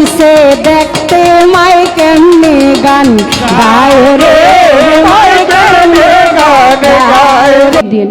আইসে দেখতে মাই কেমনে গান? গায় রে মাই কেমনে গান? গায় দিন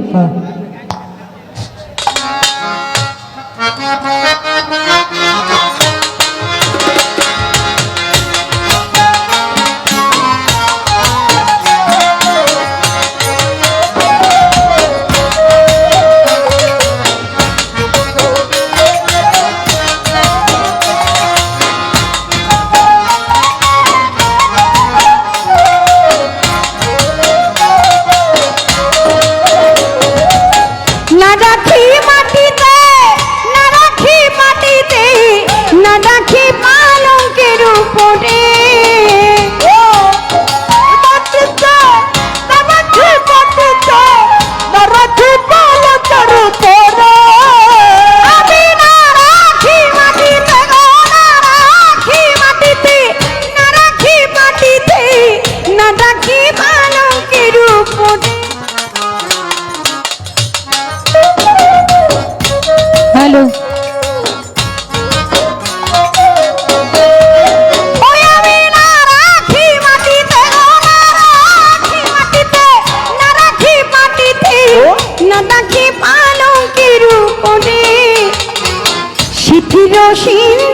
শিথিল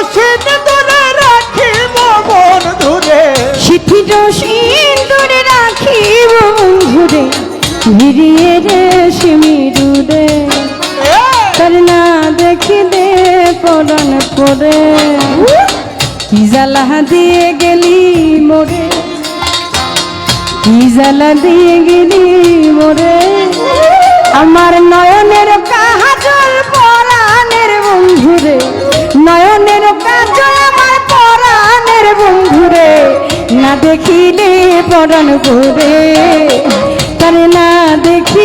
সিন্দুরে রাখিব বন্ধুরে। শিথিল সিন্দুরে রাখিব বন্ধুরে। ভিড়িয়ে রে সিমিরুরে তার না দেখিলে পরন করে কি জ্বালা দিয়ে গেলি মোরে? কি জ্বালা দিয়ে গেলি না দেখিলে পরাণ করে তার না দেখিলে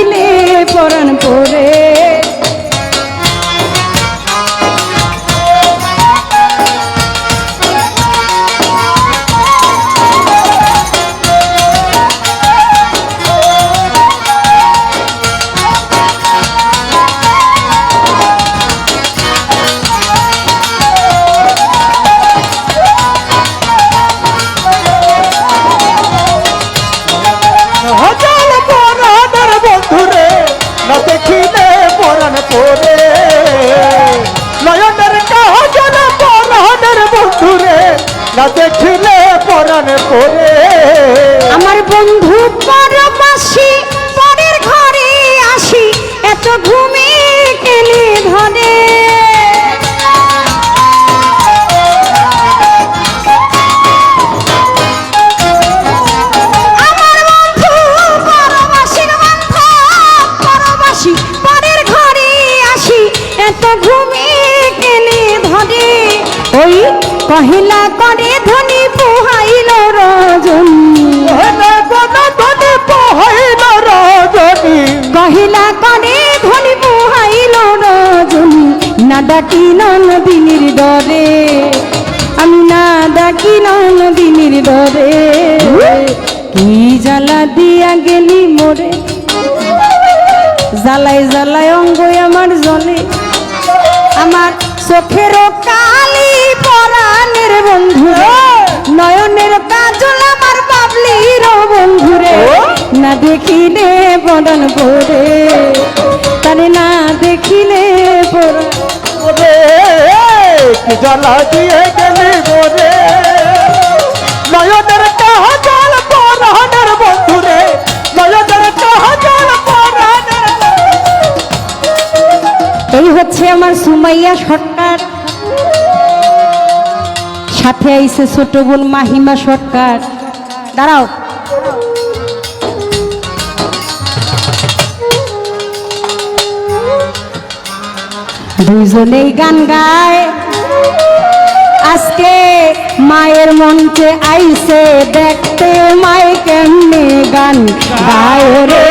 কহিলা করে ধনী পোহাইল রজনী। কহিলা করে ধনী পোহাইল রজনী। না ডাকি নদীনির ডরে আমি না ডাকি নদীনির ডরে কি জ্বালা দিয়া গেলি মোরে? জ্বালাই জ্বালাই অঙ্গ আমার জলে। আমার চোখেরও কালি পরাণের বন্ধু নয়নের কাজল আমার বাবলির বন্ধুরে না দেখিলে বদন করে। তারে না দেখিলে পরাণ জ্বালা দিয়ে গেলি মোরে নয়নের কাজল পরাণের বন্ধুরে নয়নের কাজল পরাণের এই হচ্ছে আমার সুমাইয়া সরকার। সাথে আইছে ছোট বোন মাহিমা সরকার। দাঁড়াও। দুইজনেই গান গায়। আজকে মায়ের মঞ্চে আইসে দেখতে মাই কেমনে গান গায় রে।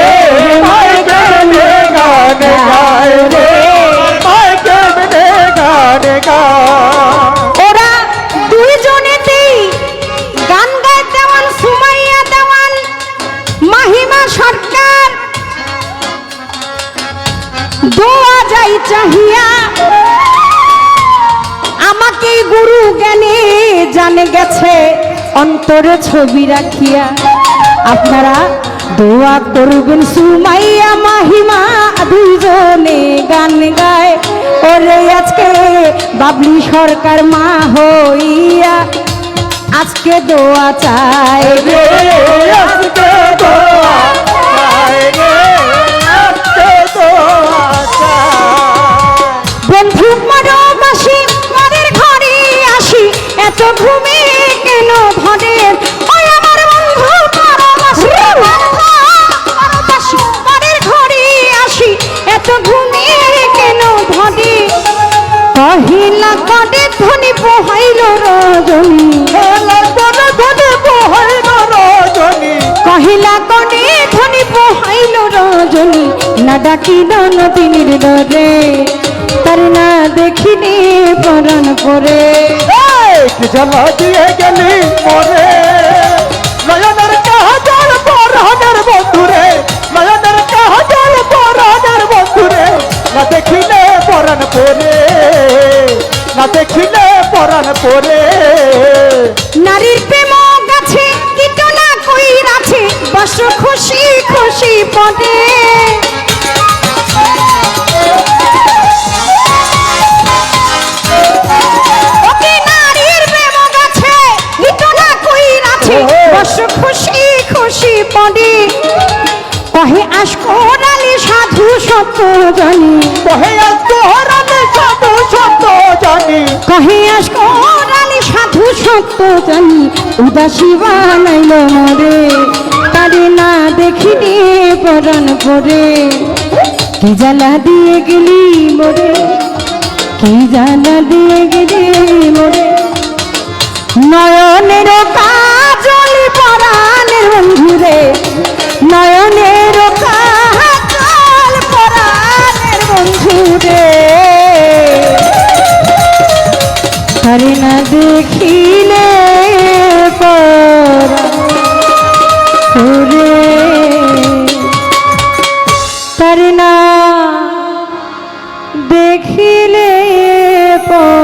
মাই কেমনে গান গায় রে। প্রাণ গেছে, অন্তরে ছবি রাখিয়া। আপনারা দোয়া করবেন, সুমাইয়া মাহিমা দুইজনে গান গায়। ওরে আজকে বাবলি সরকার মা হইয়া আজকে দোয়া চায় দোয়া চাই কহিলা কডে পোহাইল রজনী। বনে বনে বহাইল রজনী। কহিলা কডে ধনি পোহাইল রজনী না ডাকি নদীর ডরে তার না দেখিনি পরন করে জ্বালা দিয়ে গেলি মরে। নয়নের কাজল পরানের বন্ধুরে নয়নের কাজল পরানের বন্ধুরে না দেখিলে পরান পরে। না দেখিলে পরান পরে। নারীর প্রেম গাছে কীটনা কই আছে বস খুশি খুশি পদে খুশি খুশি পদে কহে আসকরালি সাধু সত্য জানি। কহিয়াস কোরালি সাধু সত্য জানি, উদাসী বানাইল মরে। তারে না দেখিনি পরণ পরে। কি জ্বালা দিয়ে গেলি মরে? কি জ্বালা দিয়ে গেলি মরে? নয়নের কাজলি পরাণের বন্ধুরে দেখিলে তোরে তার না দেখিলে পর